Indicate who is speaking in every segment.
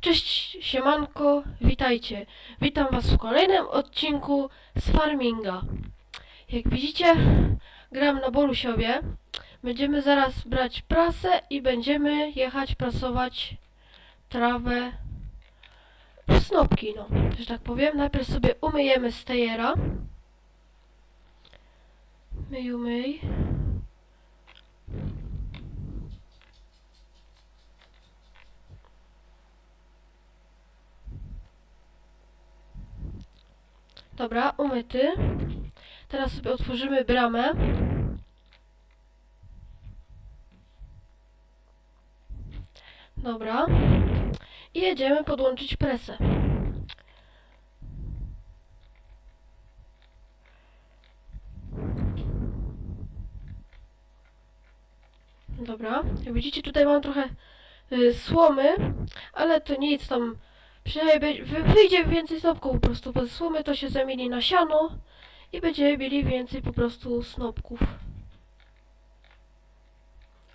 Speaker 1: Cześć, siemanko, witajcie. Witam was w kolejnym odcinku z Farminga. Jak widzicie, gram na Bolusiowie. Będziemy zaraz brać prasę i będziemy jechać prasować trawę snopki, no, że tak powiem. Najpierw sobie umyjemy stejera. Myj, umyj. Dobra, umyty. Teraz sobie otworzymy bramę. Dobra. I jedziemy podłączyć presę. Dobra, jak widzicie tutaj mam trochę y, słomy, ale to nic tam Wy- wyjdzie więcej snopków po prostu, bo słomy to się zamieni na siano i będziemy mieli więcej po prostu snopków.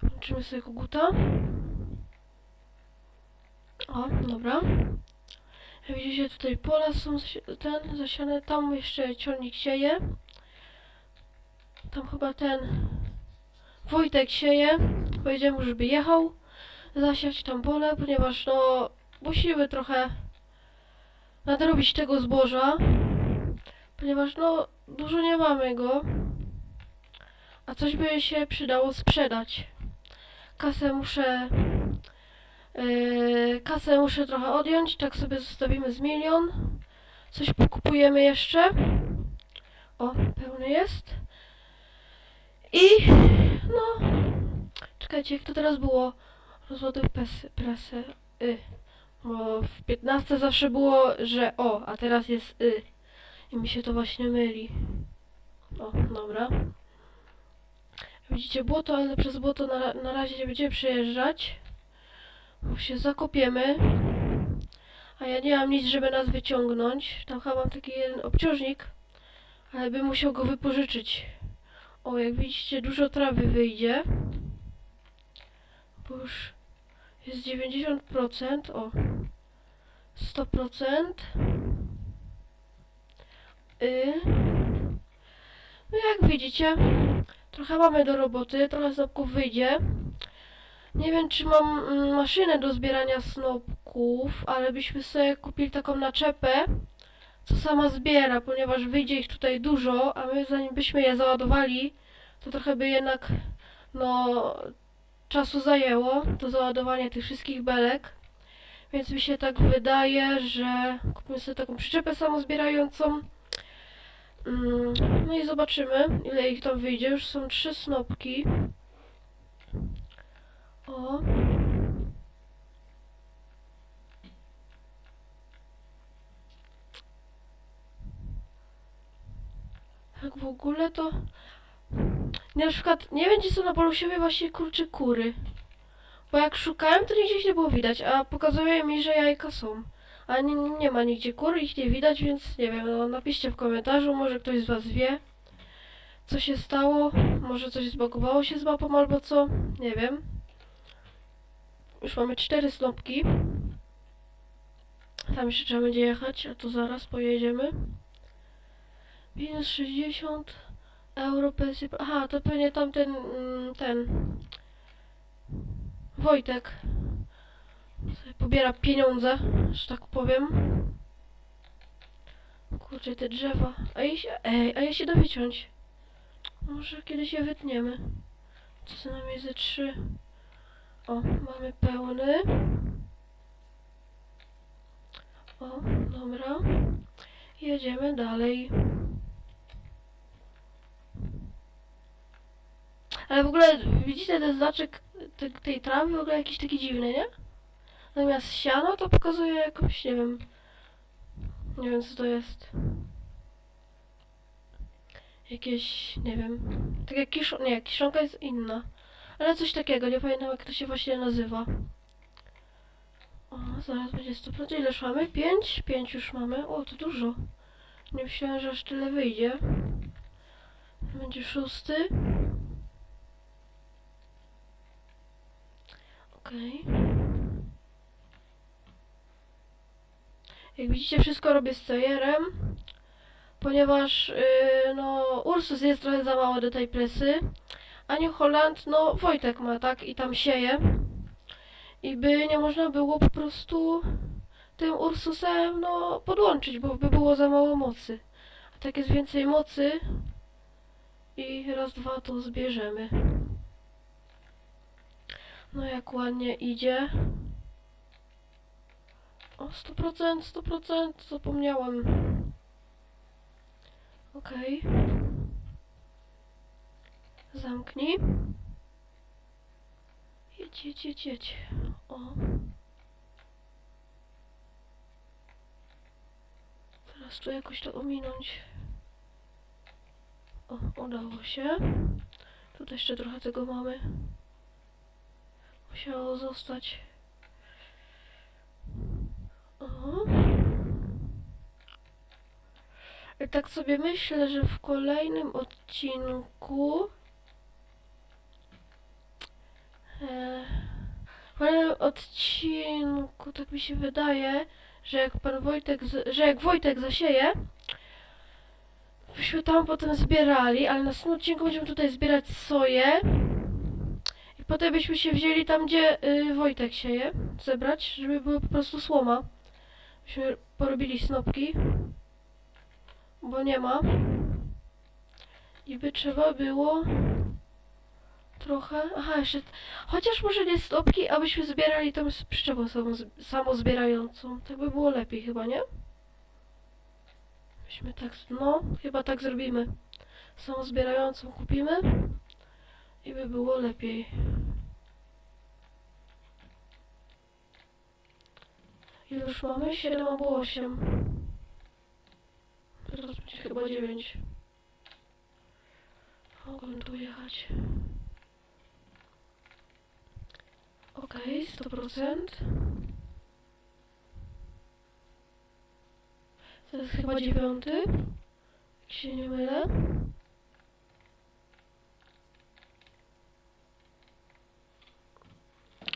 Speaker 1: Włączymy sobie koguta. O, dobra. Widzicie tutaj pola są ten zasiane, tam jeszcze ciągnik sieje. Tam chyba ten Wojtek sieje. Powiedziałem, żeby jechał zasiać tam pole, ponieważ no musimy trochę nadrobić tego zboża, ponieważ no dużo nie mamy go, a coś by się przydało sprzedać. Kasę muszę yy, kasę muszę trochę odjąć, tak sobie zostawimy z milion. Coś pokupujemy jeszcze. O, pełny jest. I no czekajcie, jak to teraz było? Rozładuj presę, presę. Y. Bo w 15 zawsze było, że o, a teraz jest y. I mi się to właśnie myli. O, dobra. Widzicie błoto, ale przez błoto na, na razie nie będziemy przejeżdżać. Bo się zakopiemy. A ja nie mam nic, żeby nas wyciągnąć. Tam chyba mam taki jeden obciążnik. Ale bym musiał go wypożyczyć. O, jak widzicie, dużo trawy wyjdzie. Bo już jest 90%. O. 100%. Y. No jak widzicie, trochę mamy do roboty, trochę snopków wyjdzie. Nie wiem, czy mam mm, maszynę do zbierania snopków, ale byśmy sobie kupili taką naczepę, co sama zbiera, ponieważ wyjdzie ich tutaj dużo, a my zanim byśmy je załadowali, to trochę by jednak, no, czasu zajęło to załadowanie tych wszystkich belek. Więc mi się tak wydaje, że kupimy sobie taką przyczepę samozbierającą. Mm, No i zobaczymy, ile ich tam wyjdzie. Już są trzy snopki. O. Tak w ogóle to... Na przykład, nie wiem gdzie są na Polusiowie właśnie kurcze kury. Bo jak szukałem, to nigdzie ich nie było widać, a pokazuje mi, że jajka są. A nie, nie ma nigdzie kur, ich nie widać, więc nie wiem, no napiszcie w komentarzu, może ktoś z was wie, co się stało, może coś zbagowało się z mapą albo co, nie wiem. Już mamy cztery snopki. Tam jeszcze trzeba będzie jechać, a to zaraz pojedziemy. Minus 60 euro pensji. Aha, to pewnie tamten, mm, ten Wojtek pobiera pieniądze, że tak powiem. Kurczę, te drzewa. A je się, ej, a je się da. Może kiedyś je wytniemy. Co co nam jest ze trzy? O, mamy pełny. O, dobra. Jedziemy dalej. Ale w ogóle widzicie ten znaczek te, tej trawy w ogóle jakiś taki dziwny, nie? Zamiast siano to pokazuje jakąś, nie wiem. Nie wiem co to jest. Jakieś, nie wiem. Tak jak kiszonka, nie, kiszonka jest inna. Ale coś takiego, nie pamiętam jak to się właśnie nazywa. O, zaraz będzie 100%. Ile już mamy? 5? 5 już mamy. O, to dużo. Nie myślałem, że aż tyle wyjdzie. Będzie szósty. Okej. Jak widzicie, wszystko robię z cejerem, ponieważ yy, no, Ursus jest trochę za mało do tej presy, a New Holland, no Wojtek ma, tak, i tam sieje. I by nie można było po prostu tym Ursusem, no, podłączyć, bo by było za mało mocy. A tak jest więcej mocy i raz, dwa to zbierzemy. No jak ładnie idzie. O, 100%, 100%, zapomniałem. Okej. Zamknij. Jedź, jedź, jedź, jedź. O. Teraz tu jakoś to ominąć. O, udało się. Tutaj jeszcze trochę tego mamy. Musiało zostać. I tak sobie myślę, że w kolejnym odcinku. E, w kolejnym odcinku, tak mi się wydaje, że jak pan Wojtek, że jak Wojtek zasieje, byśmy tam potem zbierali, ale na następnym odcinku będziemy tutaj zbierać soję. Potem byśmy się wzięli tam, gdzie y, Wojtek sieje, zebrać, żeby była po prostu słoma. Byśmy porobili snopki, bo nie ma. I by trzeba było trochę... Aha, jeszcze... Chociaż może nie stopki, abyśmy zbierali przyczepą samą, samozbierającą. Tak by było lepiej chyba, nie? Myśmy tak... No, chyba tak zrobimy. Samozbierającą kupimy i by było lepiej. Już mamy? 7 albo 8. Teraz będzie chyba 9. Mogłem tu jechać. Okej, 100%. To jest chyba dziewiąty. Jak się nie mylę.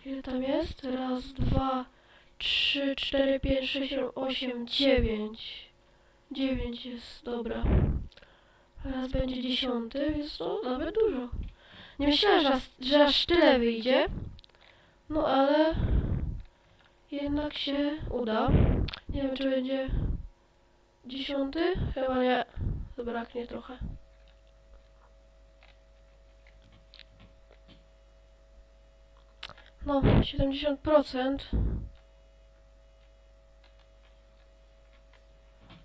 Speaker 1: Ile tam jest? Raz, dwa, trzy, cztery, pięć, sześć, siedem, osiem, dziewięć. Dziewięć jest, dobra. Teraz będzie dziesiąty, więc to nawet dużo. Nie myślałem, że, że aż tyle wyjdzie. No ale jednak się uda. Nie wiem, czy będzie dziesiąty? Chyba nie. Zabraknie trochę. No, 70%.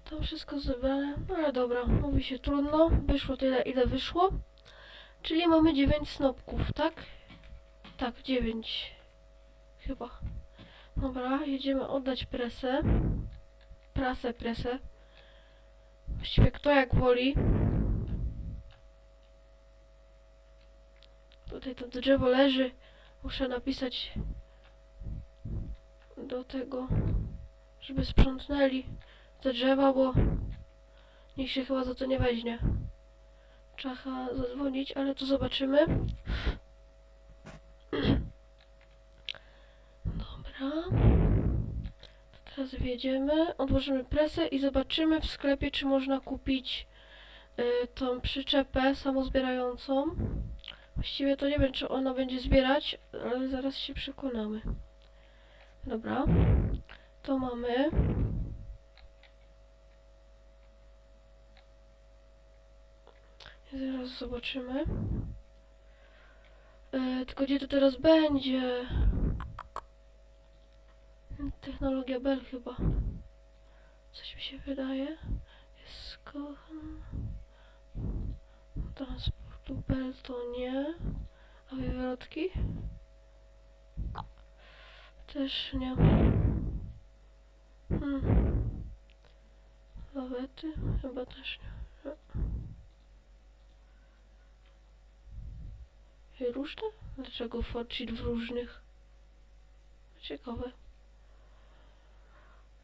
Speaker 1: To wszystko zebrane. No ale dobra, mówi się trudno. Wyszło tyle, ile wyszło. Czyli mamy 9 snopków, tak? Tak, 9. Chyba. Dobra, jedziemy oddać presę. Prasę, presę. Właściwie kto jak woli. Tutaj to drzewo leży. Muszę napisać do tego, żeby sprzątnęli te drzewa, bo nikt się chyba za to nie weźmie. Trzeba zadzwonić, ale to zobaczymy. Dobra. To teraz wjedziemy, odłożymy presę i zobaczymy w sklepie, czy można kupić y, tą przyczepę samozbierającą. Właściwie to nie wiem, czy ona będzie zbierać, ale zaraz się przekonamy. Dobra. To mamy. Zaraz zobaczymy. E, tylko gdzie to teraz będzie? Technologia Bell chyba. Coś mi się wydaje. Jest kocham. Transportu Bell to nie. A wywrotki? Też nie. Hmm. Lawety? Chyba też nie. I różne? Dlaczego Fortchit w różnych? Ciekawe.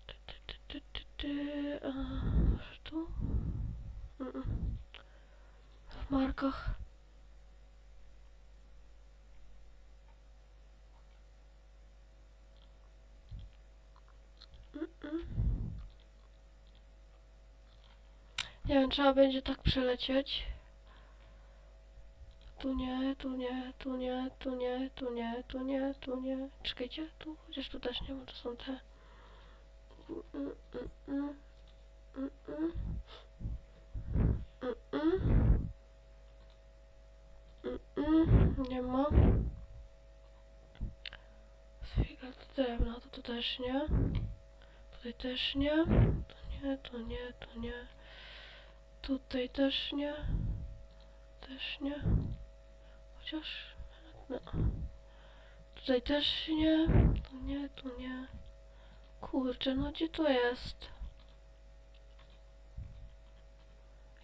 Speaker 1: Ty, ty, ty, ty, ty, ty. A, tu? Mm-mm. W markach. Mm-mm. Nie wiem, trzeba będzie tak przelecieć. Tu nie, tu nie, tu nie, tu nie, tu nie, tu nie, tu nie. Czekajcie, tu, chociaż tu też nie ma, to są te. Mm, mm, mm, mm, mm. Mm, mm. Nie ma. To drewno, to tu też nie. Tutaj też nie. To nie, to nie, to nie. Tutaj też nie. Też nie. Chociaż... No. Tutaj też nie. Tu nie, tu nie. Kurczę, no gdzie to jest?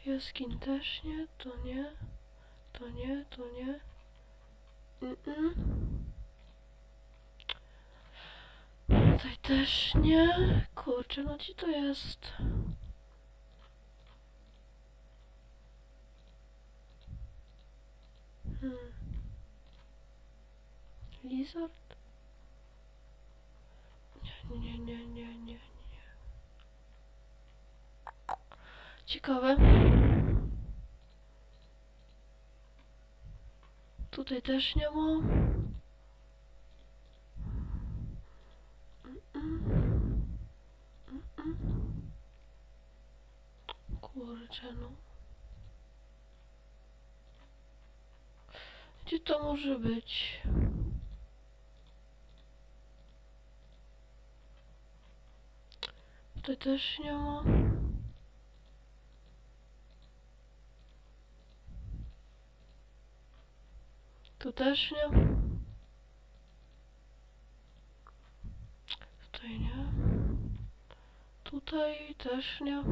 Speaker 1: Jaskin też nie, to nie. To nie, to nie. Mm -mm. Tutaj też nie. Kurczę, no gdzie to jest? Hmm. Lizard? Nie, nie, nie, nie, nie, nie. Ciekawe. Tutaj też nie ma. Kurczę, no. Gdzie to może być? Tutaj też nie ma. Tu też nie. Tutaj nie. Tutaj też nie.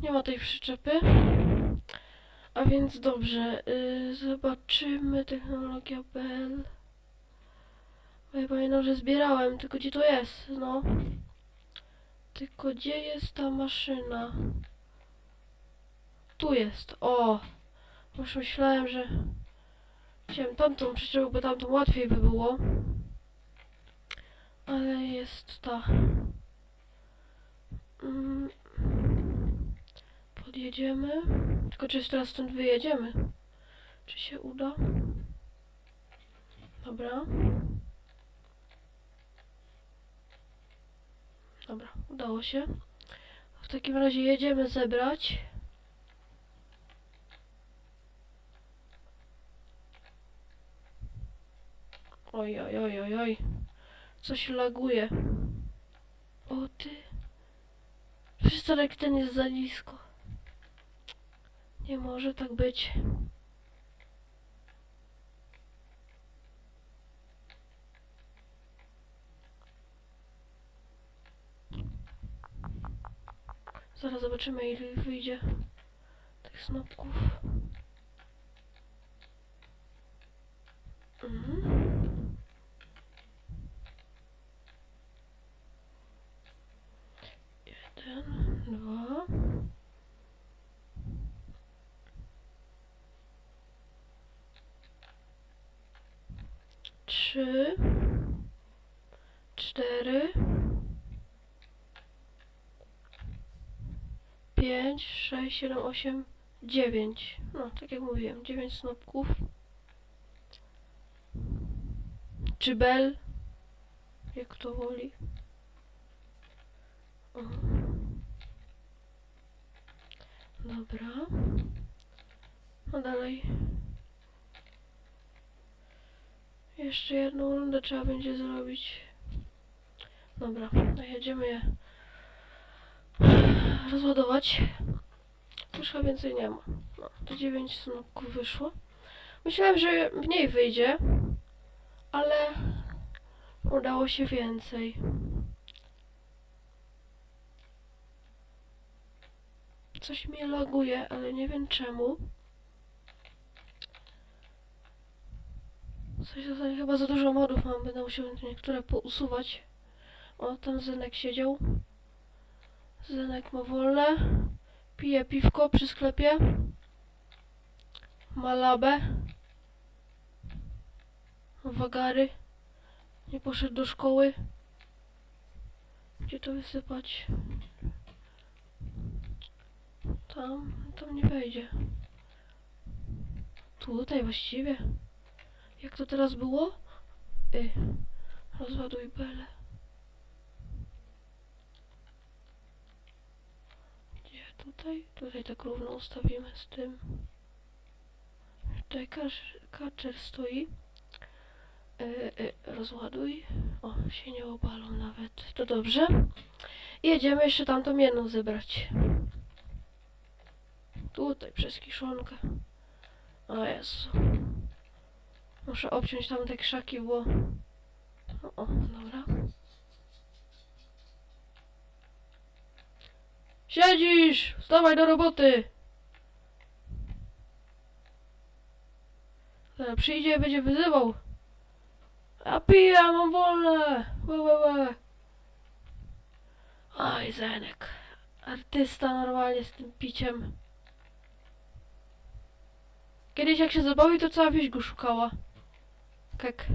Speaker 1: Nie ma tej przyczepy. A więc dobrze, y, zobaczymy technologia Bell. Bo ja pamiętam, że zbierałem, tylko gdzie to jest, no. Tylko gdzie jest ta maszyna? Tu jest, o! Już myślałem, że... Chciałem tamtą przyczepę, bo tamtą łatwiej by było. Ale jest ta... Mm. Podjedziemy. Tylko czy teraz stąd wyjedziemy? Czy się uda? Dobra. Dobra, udało się. W takim razie jedziemy zebrać. Oj, oj, oj, oj, oj. Coś laguje. O ty. Przystanek ten jest za nisko. Nie może tak być. Zaraz zobaczymy ile wyjdzie tych snopków. 5, 6, 7, 8, 9. No, tak jak mówiłem, 9 snopków. Czy bel? Jak to woli. O. Dobra. No dalej. Jeszcze jedną rundę trzeba będzie zrobić. Dobra, jedziemy je rozładować. Chyba więcej nie ma. No, to 9 snopków wyszło. Myślałem, że mniej wyjdzie, ale udało się więcej. Coś mnie laguje, ale nie wiem czemu. Coś zasadzie chyba za dużo modów mam, będę musiał niektóre pousuwać. O, tam Zenek siedział. Zenek ma wolne. Pije piwko przy sklepie. Ma labę. Wagary. Nie poszedł do szkoły. Gdzie to wysypać? Tam, tam nie wejdzie. Tutaj właściwie. Jak to teraz było? Y, rozładuj belę. Gdzie tutaj? Tutaj tak równo ustawimy z tym. Tutaj kaczer stoi. Y, y, rozładuj. O, się nie obalą nawet. To dobrze. Jedziemy jeszcze tamtą jedną zebrać. Tutaj przez kiszonkę. O Jezu. Muszę obciąć tam te krzaki, bo... O, o, dobra. Siedzisz! Wstawaj do roboty! Zaraz przyjdzie będzie wyzywał. A piję, mam wolne! Łe, łe, łe. Oj, Zenek. Artysta normalnie z tym piciem. Kiedyś jak się zabawił, to cała wieś go szukała. Kek.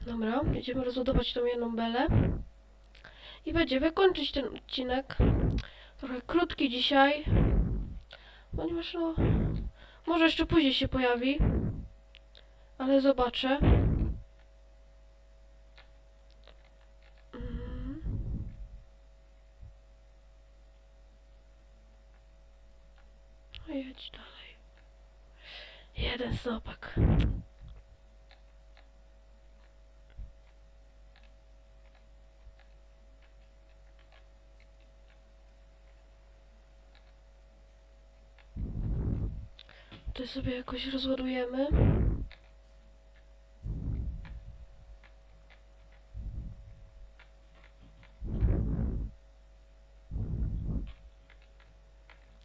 Speaker 1: Dobra, będziemy rozładować tą jedną belę. I będziemy kończyć ten odcinek. Trochę krótki dzisiaj. Ponieważ no... Może jeszcze później się pojawi. Ale zobaczę. Mm. No Jedź dalej. Jeden snopek. To sobie jakoś rozładujemy.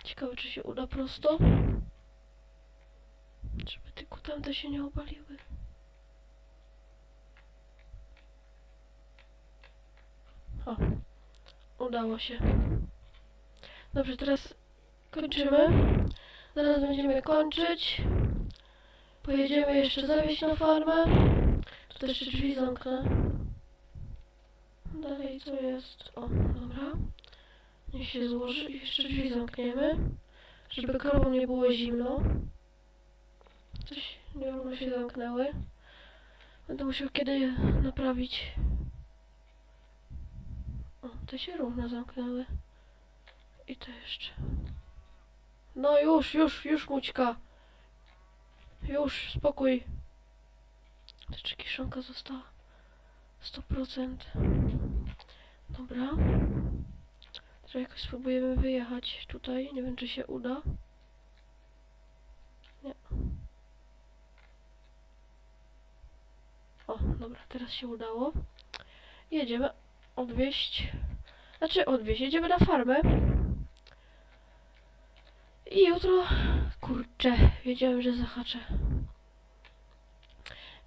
Speaker 1: Ciekawe, czy się uda prosto. Żeby tylko tamte się nie obaliły. O, udało się. Dobrze, teraz kończymy. Zaraz będziemy kończyć. Pojedziemy jeszcze zawieźć na farmę. Tu też jeszcze drzwi zamknę. Dalej co jest? O, dobra. Niech się złoży jeszcze drzwi zamkniemy. Żeby krowom nie było zimno. Coś nierówno się zamknęły. Będę musiał kiedy je naprawić. O, te się równo zamknęły. I te jeszcze. No już, już, już Mućka. Już, spokój. Jeszcze kiszonka została. 100%. Dobra. Teraz jakoś spróbujemy wyjechać tutaj. Nie wiem, czy się uda. Nie. O, dobra, teraz się udało. Jedziemy odwieźć. Znaczy odwieźć, jedziemy na farmę. I jutro... Kurczę, wiedziałem, że zahaczę.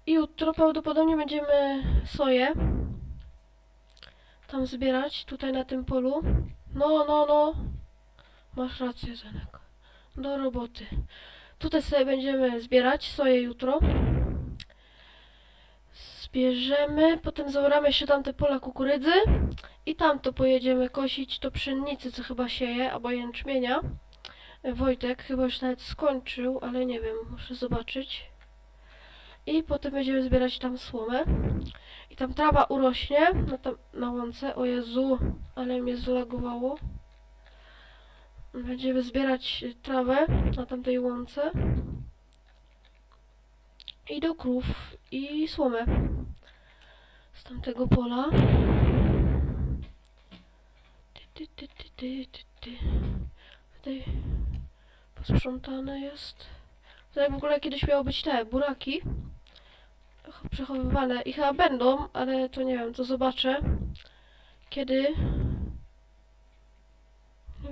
Speaker 1: I jutro prawdopodobnie będziemy soję tam zbierać, tutaj na tym polu. No, no, no. Masz rację, Zenek. Do roboty. Tutaj sobie będziemy zbierać soję jutro. Zbierzemy, potem zaoramy jeszcze tamte pola kukurydzy i tamto pojedziemy kosić to pszenicy, co chyba sieje, albo jęczmienia. Wojtek chyba już nawet skończył, ale nie wiem, muszę zobaczyć. I potem będziemy zbierać tam słomę. I tam trawa urośnie na, tam, na łące. O Jezu, ale mnie zlagowało. Będziemy zbierać y, trawę na tamtej łące. I do krów i słomę z tamtego pola. Ty, ty, ty, ty, ty, ty, ty. Tutaj posprzątane jest. Tutaj w ogóle kiedyś miało być te buraki ch- przechowywane i chyba będą, ale to nie wiem, to zobaczę. Kiedy?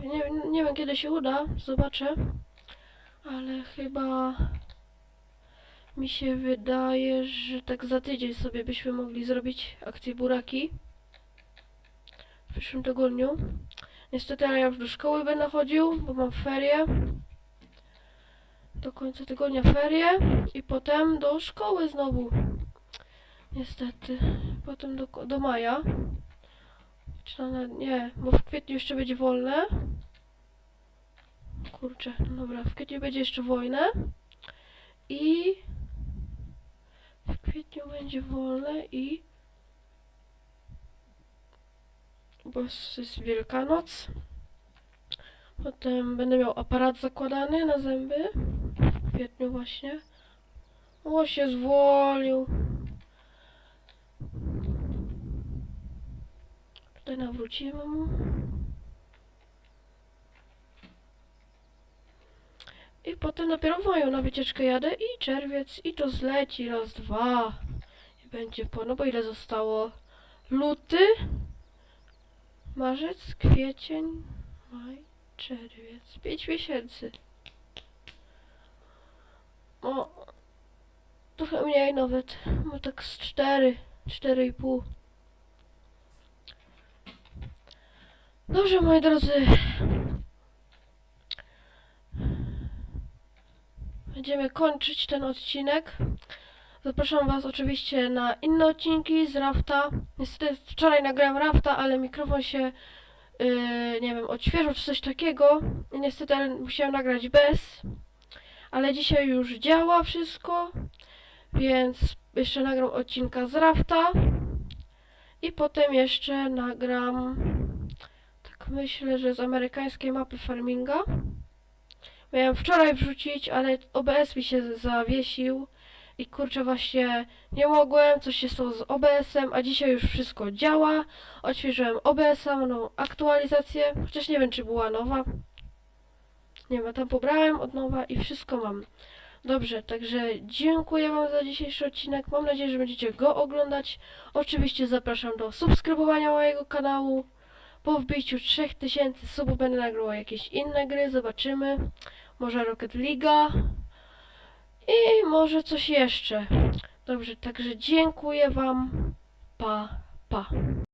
Speaker 1: Nie, nie wiem kiedy się uda, zobaczę. Ale chyba mi się wydaje, że tak za tydzień sobie byśmy mogli zrobić akcję buraki. W przyszłym tygodniu. Niestety, ale ja już do szkoły będę chodził, bo mam ferie. Do końca tygodnia ferie i potem do szkoły znowu. Niestety. Potem do, do maja. Czy nie, bo w kwietniu jeszcze będzie wolne. Kurczę, dobra, w kwietniu będzie jeszcze wolne. I w kwietniu będzie wolne i bo jest Wielkanoc. Potem będę miał aparat zakładany na zęby. W kwietniu właśnie. O, się zwolił. Tutaj nawrócimy mu. I potem dopiero w maju na wycieczkę jadę i czerwiec i to zleci raz, dwa. I będzie po, no bo ile zostało? Luty, marzec, kwiecień, maj, czerwiec. Pięć miesięcy. O, trochę mniej nawet. No tak z cztery, cztery i pół. Dobrze, moi drodzy. Będziemy kończyć ten odcinek. Zapraszam Was oczywiście na inne odcinki z Rafta. Niestety wczoraj nagrałem Rafta, ale mikrofon się, yy, nie wiem, odświeżył czy coś takiego. I niestety musiałem nagrać bez. Ale dzisiaj już działa wszystko, więc jeszcze nagram odcinka z Rafta. I potem jeszcze nagram, tak myślę, że z amerykańskiej mapy farminga. Miałem wczoraj wrzucić, ale OBS mi się zawiesił i kurczę właśnie nie mogłem, coś się stało z OBS-em, a dzisiaj już wszystko działa. Odświeżyłem OBS-a, mam aktualizację, chociaż nie wiem czy była nowa. Nie ma, tam pobrałem od nowa i wszystko mam. Dobrze, także dziękuję Wam za dzisiejszy odcinek. Mam nadzieję, że będziecie go oglądać. Oczywiście zapraszam do subskrybowania mojego kanału. Po wbiciu 3000 subów będę nagrał jakieś inne gry, zobaczymy. Może Rocket League i może coś jeszcze. Dobrze, także dziękuję Wam. Pa, pa.